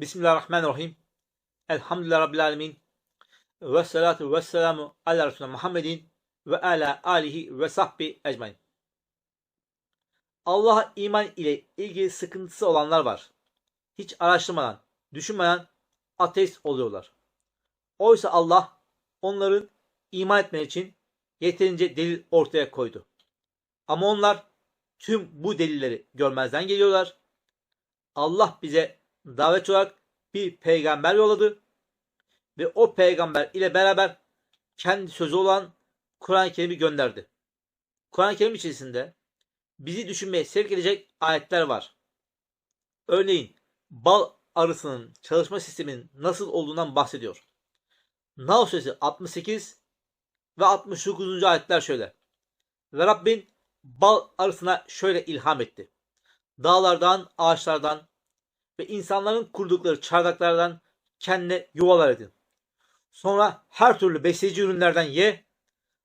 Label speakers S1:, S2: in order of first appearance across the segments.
S1: Bismillahirrahmanirrahim. Elhamdülillah Rabbil Alemin. Ve salatu ve selamu ala Resulü Muhammedin ve ala alihi ve sahbi ecmain. Allah'a iman ile ilgili sıkıntısı olanlar var. Hiç araştırmadan, düşünmeden ateist oluyorlar. Oysa Allah onların iman etmeleri için yeterince delil ortaya koydu. Ama onlar tüm bu delilleri görmezden geliyorlar. Allah bize davet olarak bir peygamber yolladı ve o peygamber ile beraber kendi sözü olan Kur'an-ı Kerim'i gönderdi. Kur'an-ı Kerim içerisinde bizi düşünmeye sevk edecek ayetler var. Örneğin bal arısının çalışma sisteminin nasıl olduğundan bahsediyor. Nahl suresi 68 ve 69. ayetler şöyle. Ve Rabbin bal arısına şöyle ilham etti. Dağlardan, ağaçlardan ve insanların kurdukları çardaklardan kendine yuvalar edin. Sonra her türlü besleyici ürünlerden ye.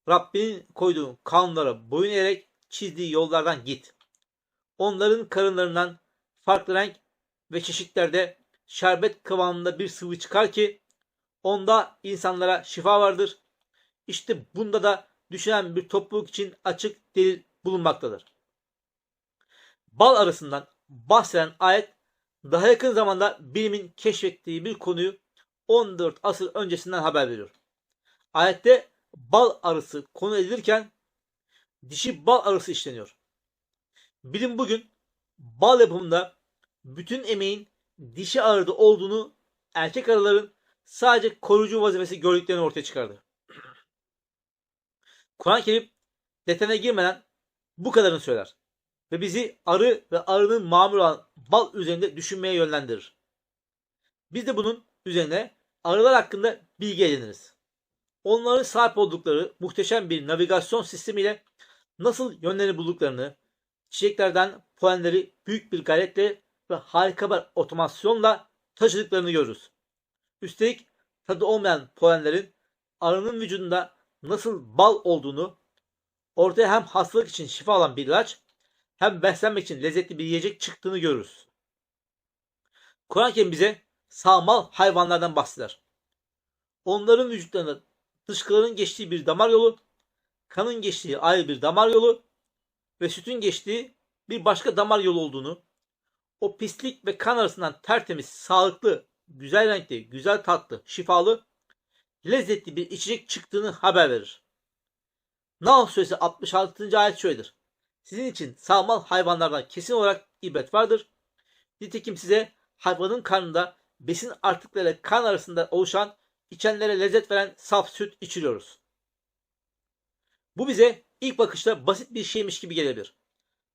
S1: Rabbinin koyduğu kanunlara boyun eğerek çizdiği yollardan git. Onların karınlarından farklı renk ve çeşitlerde şerbet kıvamında bir sıvı çıkar ki onda insanlara şifa vardır. İşte bunda da düşünen bir topluluk için açık delil bulunmaktadır. Bal arasından bahseden ayet daha yakın zamanda bilimin keşfettiği bir konuyu 14 asır öncesinden haber veriyor. Ayette bal arısı konu edilirken dişi bal arısı işleniyor. Bilim bugün bal yapımında bütün emeğin dişi arıda olduğunu erkek arıların sadece koruyucu vazifesi gördüklerini ortaya çıkardı. Kur'an-ı Kerim detayına girmeden bu kadarını söyler ve bizi arı ve arının mamur olan bal üzerinde düşünmeye yönlendirir. Biz de bunun üzerine arılar hakkında bilgi ediniriz. Onların sahip oldukları muhteşem bir navigasyon sistemiyle nasıl yönlerini bulduklarını, çiçeklerden polenleri büyük bir gayretle ve harika bir otomasyonla taşıdıklarını görürüz. Üstelik tadı olmayan polenlerin arının vücudunda nasıl bal olduğunu, ortaya hem hastalık için şifa olan bir ilaç hem beslenmek için lezzetli bir yiyecek çıktığını görürüz. Kur'an-ı Kerim bize sağmal hayvanlardan bahseder. Onların vücutlarında dışkıların geçtiği bir damar yolu, kanın geçtiği ayrı bir damar yolu ve sütün geçtiği bir başka damar yolu olduğunu, o pislik ve kan arasından tertemiz, sağlıklı, güzel renkli, güzel tatlı, şifalı, lezzetli bir içecek çıktığını haber verir. Nahl suresi 66. ayet şöyledir. Sizin için sağmal hayvanlardan kesin olarak ibret vardır. Nitekim size hayvanın karnında besin artıkları kan arasında oluşan içenlere lezzet veren saf süt içiriyoruz. Bu bize ilk bakışta basit bir şeymiş gibi gelebilir.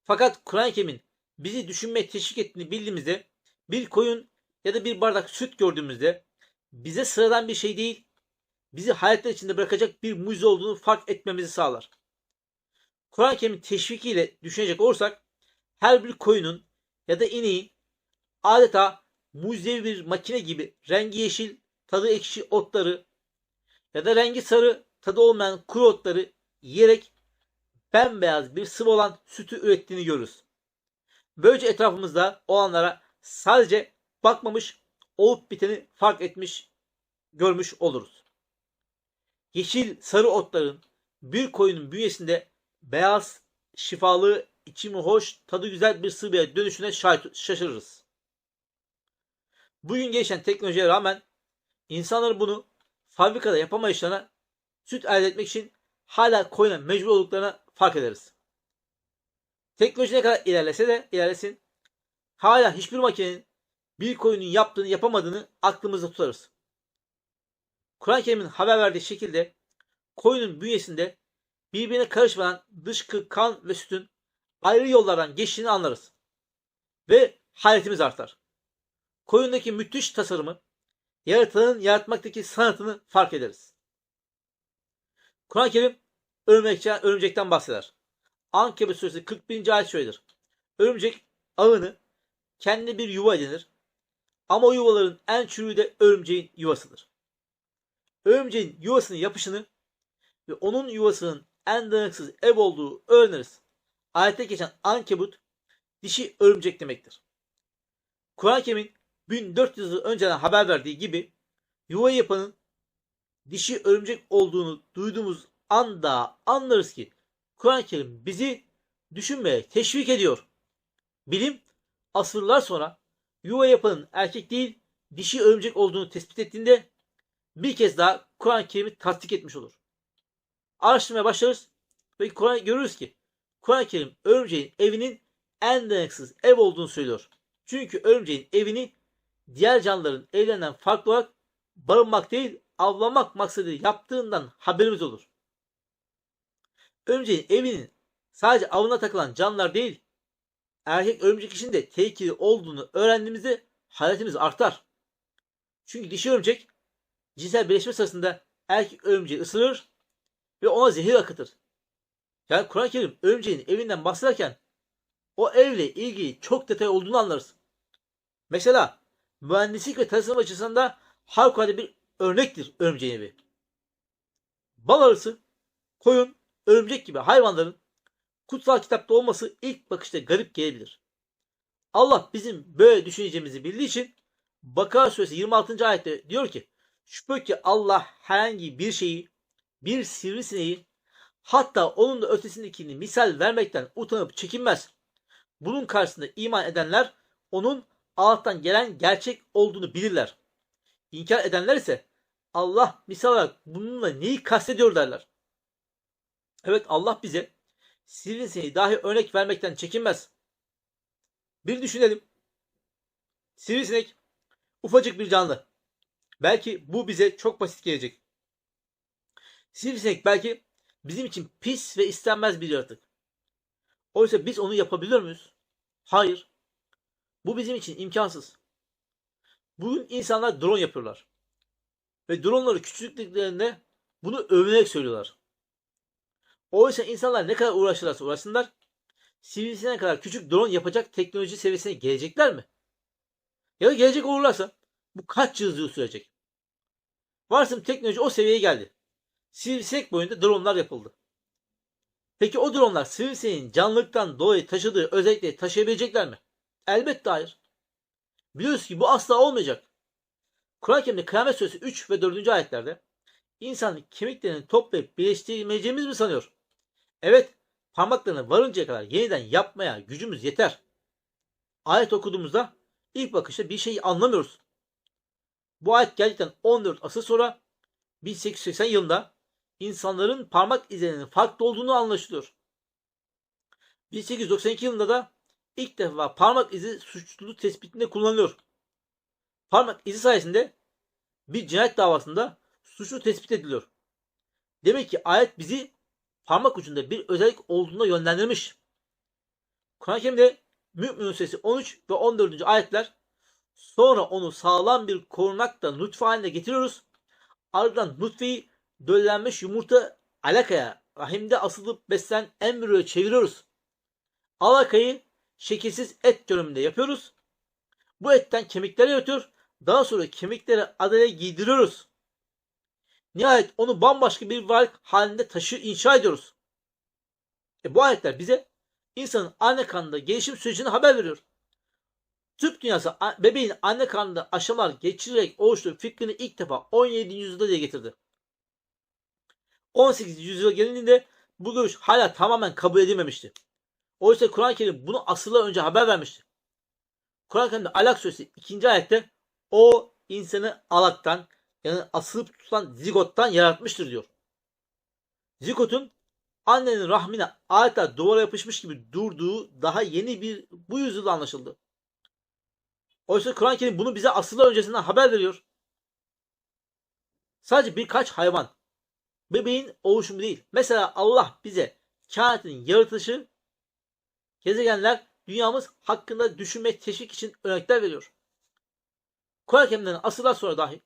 S1: Fakat Kur'an-ı Kerim'in bizi düşünmeye teşvik ettiğini bildiğimizde bir koyun ya da bir bardak süt gördüğümüzde bize sıradan bir şey değil, bizi hayatlar içinde bırakacak bir mucize olduğunu fark etmemizi sağlar. Kur'an-ı Kerim'in teşvikiyle düşünecek olursak her bir koyunun ya da ineğin adeta mucizevi bir makine gibi rengi yeşil, tadı ekşi otları ya da rengi sarı, tadı olmayan kuru otları yiyerek bembeyaz bir sıvı olan sütü ürettiğini görürüz. Böylece etrafımızda olanlara sadece bakmamış, olup biteni fark etmiş, görmüş oluruz. Yeşil sarı otların bir koyunun bünyesinde beyaz, şifalı, içimi hoş, tadı güzel bir sıvıya dönüşüne şaşırırız. Bugün gelişen teknolojiye rağmen insanlar bunu fabrikada yapamayışlarına süt elde etmek için hala koyuna mecbur olduklarına fark ederiz. Teknoloji ne kadar ilerlese de ilerlesin hala hiçbir makinenin bir koyunun yaptığını yapamadığını aklımızda tutarız. Kur'an-ı Kerim'in haber verdiği şekilde koyunun bünyesinde birbirine karışmadan dışkı, kan ve sütün ayrı yollardan geçtiğini anlarız. Ve hayretimiz artar. Koyundaki müthiş tasarımı, yaratanın yaratmaktaki sanatını fark ederiz. Kur'an-ı Kerim örümcekten, örümcekten bahseder. Ankebut suresi 41. ayet şöyledir. Örümcek ağını kendi bir yuva edinir. Ama o yuvaların en çürüğü de örümceğin yuvasıdır. Örümceğin yuvasının yapışını ve onun yuvasının en dayanıksız ev olduğu öğreniriz. Ayette geçen ankebut dişi örümcek demektir. Kur'an-ı Kerim'in 1400 yıl önceden haber verdiği gibi yuva yapanın dişi örümcek olduğunu duyduğumuz anda anlarız ki Kur'an-ı Kerim bizi düşünmeye teşvik ediyor. Bilim asırlar sonra yuva yapanın erkek değil dişi örümcek olduğunu tespit ettiğinde bir kez daha Kur'an-ı Kerim'i tasdik etmiş olur. Araştırmaya başlarız ve Kur'an görürüz ki Kur'an-ı Kerim örümceğin evinin en dayanıksız ev olduğunu söylüyor. Çünkü örümceğin evini diğer canlıların evlerinden farklı olarak barınmak değil avlamak maksadı yaptığından haberimiz olur. Örümceğin evinin sadece avına takılan canlılar değil, erkek örümcek için de tehlikeli olduğunu öğrendiğimizde hayretimiz artar. Çünkü dişi örümcek cinsel birleşme sırasında erkek örümceği ısırır ve ona zehir akıtır. Yani Kur'an-ı Kerim örümceğin evinden bahsederken o evle ilgili çok detay olduğunu anlarız. Mesela mühendislik ve tasarım açısından harikulade bir örnektir örümceğin evi. Bal arısı, koyun, örümcek gibi hayvanların kutsal kitapta olması ilk bakışta garip gelebilir. Allah bizim böyle düşüneceğimizi bildiği için Bakara suresi 26. ayette diyor ki şüphe ki Allah herhangi bir şeyi, bir sivrisineği hatta onun da ötesindekini misal vermekten utanıp çekinmez. Bunun karşısında iman edenler onun Allah'tan gelen gerçek olduğunu bilirler. İnkar edenler ise Allah misal olarak bununla neyi kastediyor derler. Evet Allah bize sivrisineği dahi örnek vermekten çekinmez. Bir düşünelim. Sivrisinek ufacık bir canlı. Belki bu bize çok basit gelecek. Sivrisinek belki bizim için pis ve istenmez bir yaratık. Oysa biz onu yapabiliyor muyuz? Hayır. Bu bizim için imkansız. Bugün insanlar drone yapıyorlar. Ve dronları küçülttüklerinde bunu övünerek söylüyorlar. Oysa insanlar ne kadar uğraşırlarsa uğraşsınlar, sivrisinek kadar küçük drone yapacak teknoloji seviyesine gelecekler mi? Ya da gelecek olurlarsa bu kaç yıl sürecek? Varsın teknoloji o seviyeye geldi. Sivrisinek boyunda dronlar yapıldı. Peki o dronlar sivrisineğin canlılıktan dolayı taşıdığı özellikleri taşıyabilecekler mi? Elbette hayır. Biliyoruz ki bu asla olmayacak. Kur'an-ı Kerim'de Kıyamet Suresi 3 ve 4. ayetlerde insan kemiklerini toplayıp birleştirmeyeceğimiz mi sanıyor? Evet, parmaklarını varıncaya kadar yeniden yapmaya gücümüz yeter. Ayet okuduğumuzda ilk bakışta bir şeyi anlamıyoruz. Bu ayet gerçekten 14 asır sonra 1880 yılında insanların parmak izlerinin farklı olduğunu anlaşılıyor. 1892 yılında da ilk defa parmak izi suçluluk tespitinde kullanılıyor. Parmak izi sayesinde bir cinayet davasında suçlu tespit ediliyor. Demek ki ayet bizi parmak ucunda bir özellik olduğuna yönlendirmiş. Kur'an-ı Kerim'de Mü'min Suresi 13 ve 14. ayetler sonra onu sağlam bir korunakla nutfe haline getiriyoruz. Ardından nutfeyi döllenmiş yumurta alakaya rahimde asılıp beslen embriyoya çeviriyoruz. Alakayı şekilsiz et döneminde yapıyoruz. Bu etten kemiklere yatıyor. Daha sonra kemikleri adaya giydiriyoruz. Nihayet onu bambaşka bir varlık halinde taşı inşa ediyoruz. E bu ayetler bize insanın anne karnında gelişim sürecini haber veriyor. Tıp dünyası bebeğin anne karnında aşamalar geçirerek oluştuğu fikrini ilk defa 17. yüzyılda diye getirdi. 18. yüzyıla gelindiğinde bu görüş hala tamamen kabul edilmemişti. Oysa Kur'an-ı Kerim bunu asırlar önce haber vermişti. Kur'an-ı Kerim'de Alak suresi 2. ayette o insanı alaktan yani asılıp tutulan zigottan yaratmıştır diyor. Zigotun annenin rahmine adeta duvara yapışmış gibi durduğu daha yeni bir bu yüzyılda anlaşıldı. Oysa Kur'an-ı Kerim bunu bize asırlar öncesinden haber veriyor. Sadece birkaç hayvan bebeğin oluşumu değil. Mesela Allah bize kainatın yaratılışı, gezegenler, dünyamız hakkında düşünmek, teşvik için örnekler veriyor. Kur'an-ı Kerim'den asırlar sonra dahi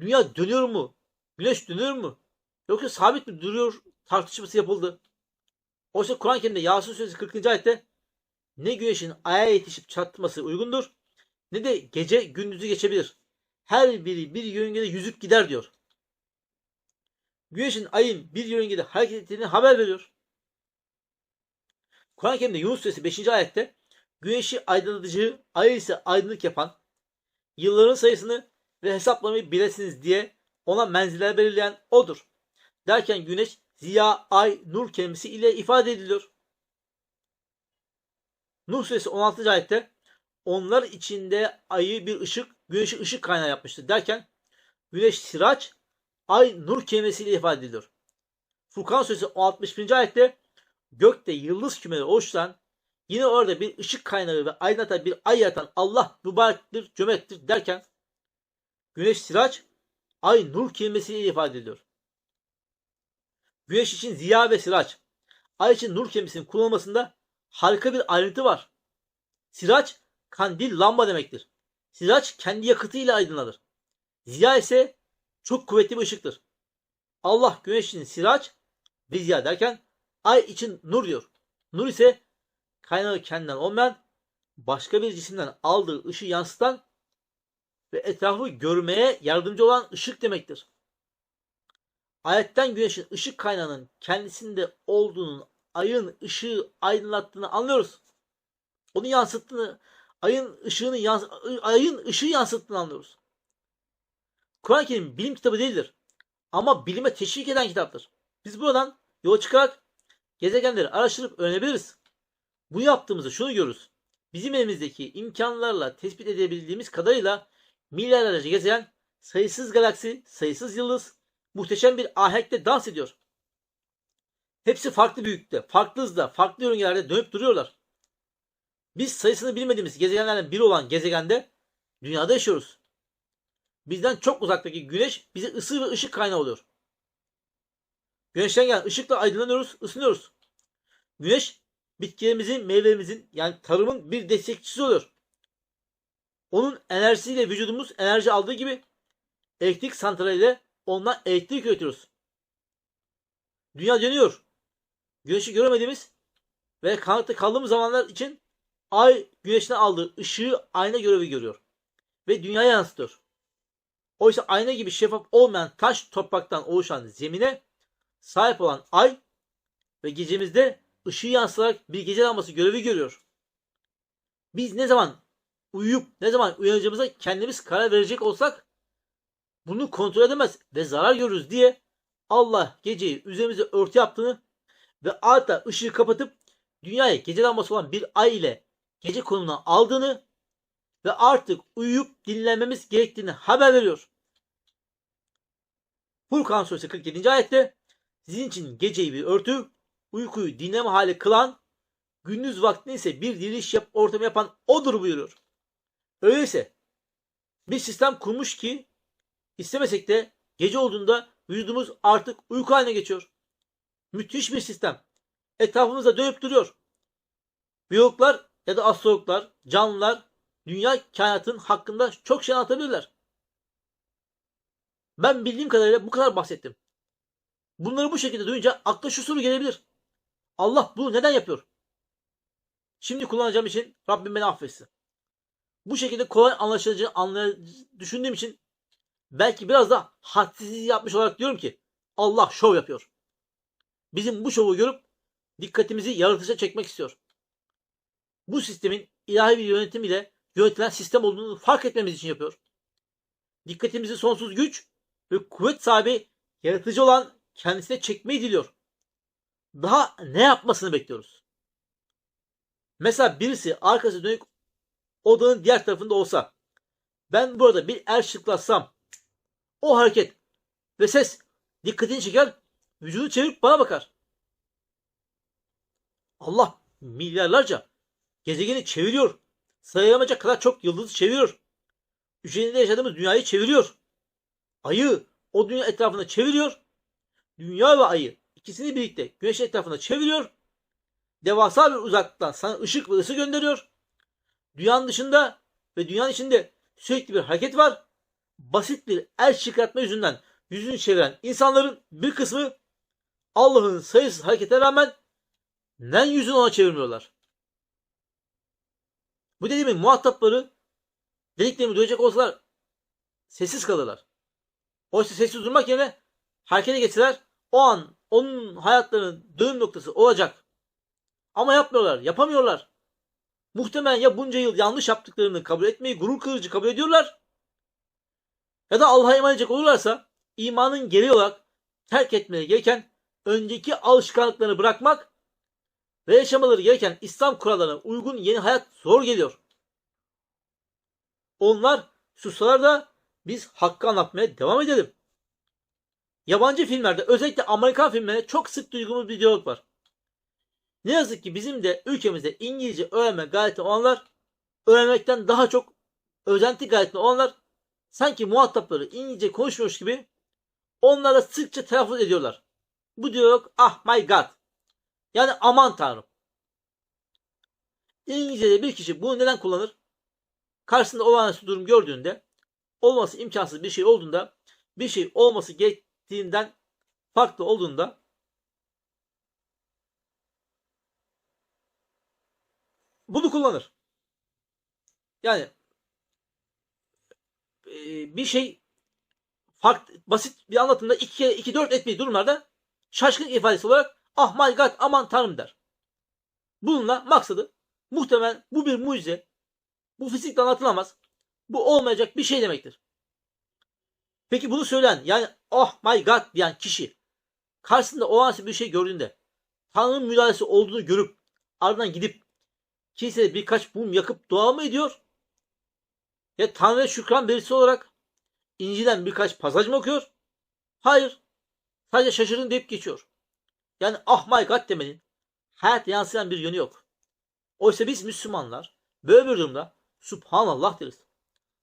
S1: dünya dönüyor mu? Güneş dönüyor mu? Yoksa sabit mi duruyor tartışması yapıldı. Oysa Kur'an-ı Kerim'de Yasin Suresi 40. ayette ne güneşin aya yetişip çatması uygundur ne de gece gündüzü geçebilir. Her biri bir yörüngede yüzüp gider diyor. Güneşin ayın bir yörüngede hareket ettiğini haber veriyor. Kur'an-ı Kerim'de Yunus Suresi 5. ayette güneşi aydınlatıcı, ayı ise aydınlık yapan, yılların sayısını ve hesaplamayı bilesiniz diye ona menziller belirleyen odur. Derken güneş, ziya, ay, nur kelimesi ile ifade ediliyor. Nuh suresi 16. ayette onlar içinde ayı bir ışık, güneşi ışık kaynağı yapmıştır derken güneş siraç, ay nur kelimesiyle ifade ediliyor. Furkan suresi 61. ayette gökte yıldız kümeleri oluşturan yine orada bir ışık kaynağı ve aydınlatan bir ay yaratan Allah mübarektir, cömerttir derken güneş siraç, ay nur kelimesiyle ifade ediliyor. Güneş için ziya ve siraç, ay için nur kelimesinin kullanılmasında harika bir ayrıntı var. Siraç kandil lamba demektir. Siraç kendi yakıtıyla aydınlanır. Ziya ise çok kuvvetli bir ışıktır. Allah güneş için siraç ve ziya derken ay için nur diyor. Nur ise kaynağı kendinden olmayan başka bir cisimden aldığı ışığı yansıtan ve etrafı görmeye yardımcı olan ışık demektir. Ayetten güneşin ışık kaynağının kendisinde olduğunun ayın ışığı aydınlattığını anlıyoruz. Onu yansıttığını, ayın ışığını ayın ışığı yansıttığını anlıyoruz. Kur'an-ı Kerim bilim kitabı değildir. Ama bilime teşvik eden kitaptır. Biz buradan yola çıkarak gezegenleri araştırıp öğrenebiliriz. Bu yaptığımızda şunu görürüz. Bizim elimizdeki imkanlarla tespit edebildiğimiz kadarıyla milyarlarca gezegen, sayısız galaksi, sayısız yıldız muhteşem bir ahenkle dans ediyor. Hepsi farklı büyüklükte, farklı hızda, farklı yörüngelerde dönüp duruyorlar. Biz sayısını bilmediğimiz gezegenlerden biri olan gezegende dünyada yaşıyoruz. Bizden çok uzaktaki güneş bize ısı ve ışık kaynağı oluyor. Güneşten gelen ışıkla aydınlanıyoruz, ısınıyoruz. Güneş bitkilerimizin, meyvelerimizin yani tarımın bir destekçisi oluyor. Onun enerjisiyle vücudumuz enerji aldığı gibi elektrik santraliyle ondan elektrik üretiyoruz. Dünya dönüyor. Güneşi göremediğimiz ve karanlıkta kaldığımız zamanlar için ay güneşten aldığı ışığı ayna görevi görüyor. Ve dünyaya yansıtıyor. Oysa ayna gibi şeffaf olmayan taş topraktan oluşan zemine sahip olan ay ve gecemizde ışığı yansıtarak bir gece lambası görevi görüyor. Biz ne zaman uyuyup ne zaman uyanacağımıza kendimiz karar verecek olsak bunu kontrol edemez ve zarar görürüz diye Allah geceyi üzerimize örtü yaptığını ve adeta ışığı kapatıp dünyaya gece lambası olan bir ay ile gece konumuna aldığını ve artık uyuyup dinlenmemiz gerektiğini haber veriyor. Furkan suresi 47. ayette sizin için geceyi bir örtü, uykuyu dinleme hali kılan, gündüz vaktini ise bir diriliş yap, ortamı yapan odur buyuruyor. Öyleyse bir sistem kurmuş ki istemesek de gece olduğunda vücudumuz artık uyku haline geçiyor. Müthiş bir sistem. Etrafımızda dönüp duruyor. Biyologlar ya da astrologlar, canlılar dünya kainatın hakkında çok şey anlatabilirler. Ben bildiğim kadarıyla bu kadar bahsettim. Bunları bu şekilde duyunca akla şu soru gelebilir. Allah bunu neden yapıyor? Şimdi kullanacağım için Rabbim beni affetsin. Bu şekilde kolay anlaşılacağını anlay düşündüğüm için belki biraz da hadsizliği yapmış olarak diyorum ki Allah şov yapıyor. Bizim bu şovu görüp dikkatimizi yaratışa çekmek istiyor. Bu sistemin ilahi bir yönetim ile yönetilen sistem olduğunu fark etmemiz için yapıyor. Dikkatimizi sonsuz güç ve kuvvet sahibi yaratıcı olan kendisine çekmeyi diliyor. Daha ne yapmasını bekliyoruz? Mesela birisi arkası dönük odanın diğer tarafında olsa ben burada bir el şıklatsam o hareket ve ses dikkatini çeker vücudu çevirip bana bakar. Allah milyarlarca gezegeni çeviriyor. Sayılamayacak kadar çok yıldızı çeviriyor. Üzerinde yaşadığımız dünyayı çeviriyor. Ayı o dünya etrafında çeviriyor. Dünya ve ayı ikisini birlikte güneş etrafında çeviriyor. Devasa bir uzaklıktan sana ışık ve ısı gönderiyor. Dünyanın dışında ve dünyanın içinde sürekli bir hareket var. Basit bir el çıkartma yüzünden yüzünü çeviren insanların bir kısmı Allah'ın sayısız harekete rağmen neden yüzünü ona çevirmiyorlar? Bu dediğimin muhatapları dediklerimi duyacak olsalar sessiz kalırlar. Oysa sessiz durmak yerine harekete geçseler o an onun hayatlarının dönüm noktası olacak. Ama yapmıyorlar, yapamıyorlar. Muhtemelen ya bunca yıl yanlış yaptıklarını kabul etmeyi gurur kırıcı kabul ediyorlar ya da Allah'a iman edecek olurlarsa imanın gereği olarak terk etmeleri gereken önceki alışkanlıklarını bırakmak ve yaşamaları gereken İslam kurallarına uygun yeni hayat zor geliyor. Onlar sussalar da biz hakkı anlatmaya devam edelim. Yabancı filmlerde özellikle Amerikan filmlerinde çok sık duyduğumuz bir diyalog var. Ne yazık ki bizim de ülkemizde İngilizce öğrenme gayreti olanlar öğrenmekten daha çok özenti gayretinde olanlar sanki muhatapları İngilizce konuşmuyormuş gibi onlara sıkça telaffuz ediyorlar. Bu diyalog ah my god. Yani aman tanrım. İngilizce'de bir kişi bunu neden kullanır? Karşısında olağanüstü durum gördüğünde olması imkansız bir şey olduğunda bir şey olması gerektiğinden farklı olduğunda bunu kullanır. Yani e, bir şey farklı, basit bir anlatımda 2 kere 2 4 etmeyi durumlarda şaşkınlık ifadesi olarak ah my god aman tanrım der. Bununla maksadı muhtemelen bu bir mucize. Bu fizikle anlatılamaz. Bu olmayacak bir şey demektir. Peki bunu söyleyen yani oh my god diyen kişi karşısında olağanüstü bir şey gördüğünde Tanrı'nın müdahalesi olduğunu görüp ardından gidip kilisede birkaç mum yakıp dua mı ediyor? Ya Tanrı'ya şükran birisi olarak İncil'den birkaç pasaj mı okuyor? Hayır. Sadece şaşırdın deyip geçiyor. Yani ah my god demenin hayata yansıyan bir yönü yok. Oysa biz Müslümanlar böyle bir durumda Subhanallah deriz.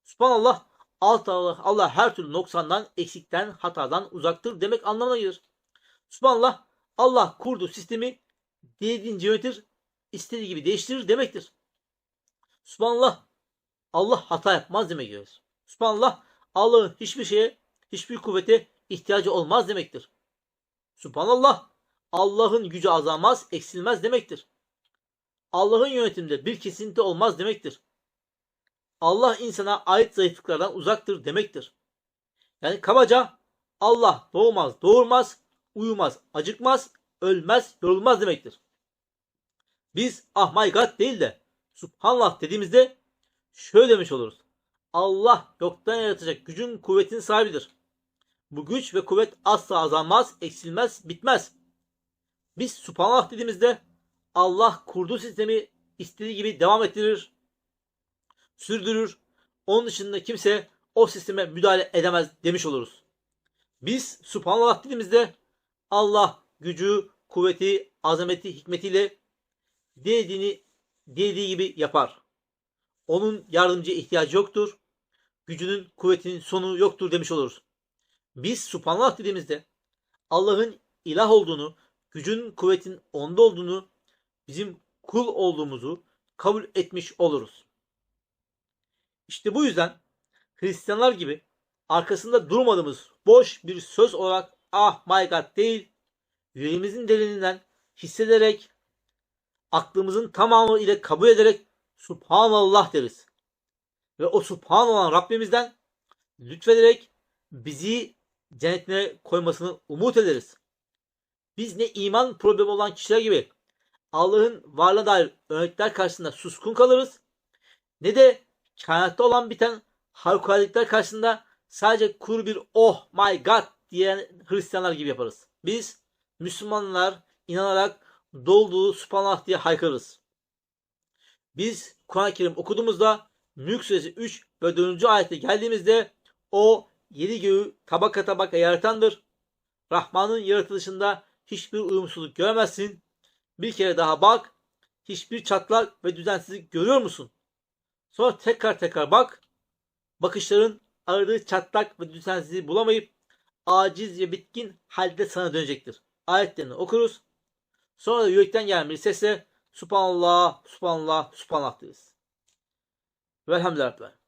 S1: Subhanallah Allah, Allah her türlü noksandan, eksikten, hatadan uzaktır demek anlamına gelir. Subhanallah Allah kurdu sistemi dilediğince yönetir, istediği gibi değiştirir demektir. Subhanallah Allah hata yapmaz demek gelir. Subhanallah Allah'ın hiçbir şeye, hiçbir kuvvete ihtiyacı olmaz demektir. Subhanallah Allah'ın gücü azalmaz, eksilmez demektir. Allah'ın yönetiminde bir kesinti olmaz demektir. Allah insana ait zayıflıklardan uzaktır demektir. Yani kabaca Allah doğmaz, doğurmaz, uyumaz, acıkmaz, ölmez, yorulmaz demektir. Biz ah my god değil de subhanallah dediğimizde şöyle demiş oluruz. Allah yoktan yaratacak gücün kuvvetin sahibidir. Bu güç ve kuvvet asla azalmaz, eksilmez, bitmez. Biz subhanallah dediğimizde Allah kurduğu sistemi istediği gibi devam ettirir, sürdürür. Onun dışında kimse o sisteme müdahale edemez demiş oluruz. Biz subhanallah dediğimizde Allah gücü, kuvveti, azameti, hikmetiyle dilediğini dilediği gibi yapar. Onun yardımcı ihtiyacı yoktur. Gücünün, kuvvetinin sonu yoktur demiş oluruz. Biz subhanallah dediğimizde Allah'ın ilah olduğunu, gücün, kuvvetin onda olduğunu, bizim kul olduğumuzu kabul etmiş oluruz. İşte bu yüzden Hristiyanlar gibi arkasında durmadığımız boş bir söz olarak ah my god değil, yüreğimizin derininden hissederek, aklımızın tamamı ile kabul ederek Subhanallah deriz. Ve o Subhan olan Rabbimizden lütfederek bizi cennetine koymasını umut ederiz. Biz ne iman problemi olan kişiler gibi Allah'ın varlığına dair örnekler karşısında suskun kalırız ne de kainatta olan biten harikuladelikler karşısında sadece kuru bir oh my god diyen Hristiyanlar gibi yaparız. Biz Müslümanlar inanarak dolduğu subhanallah diye haykırırız. Biz Kur'an-ı Kerim okuduğumuzda Mülk Suresi 3 ve 4. ayette geldiğimizde o yedi göğü tabaka tabaka yaratandır. Rahman'ın yaratılışında hiçbir uyumsuzluk göremezsin. Bir kere daha bak. Hiçbir çatlak ve düzensizlik görüyor musun? Sonra tekrar tekrar bak. Bakışların aradığı çatlak ve düzensizliği bulamayıp aciz ve bitkin halde sana dönecektir. Ayetlerini okuruz. Sonra da yürekten gelen bir sesle Subhanallah, Subhanallah, Subhanallah deriz. Velhamdülillah.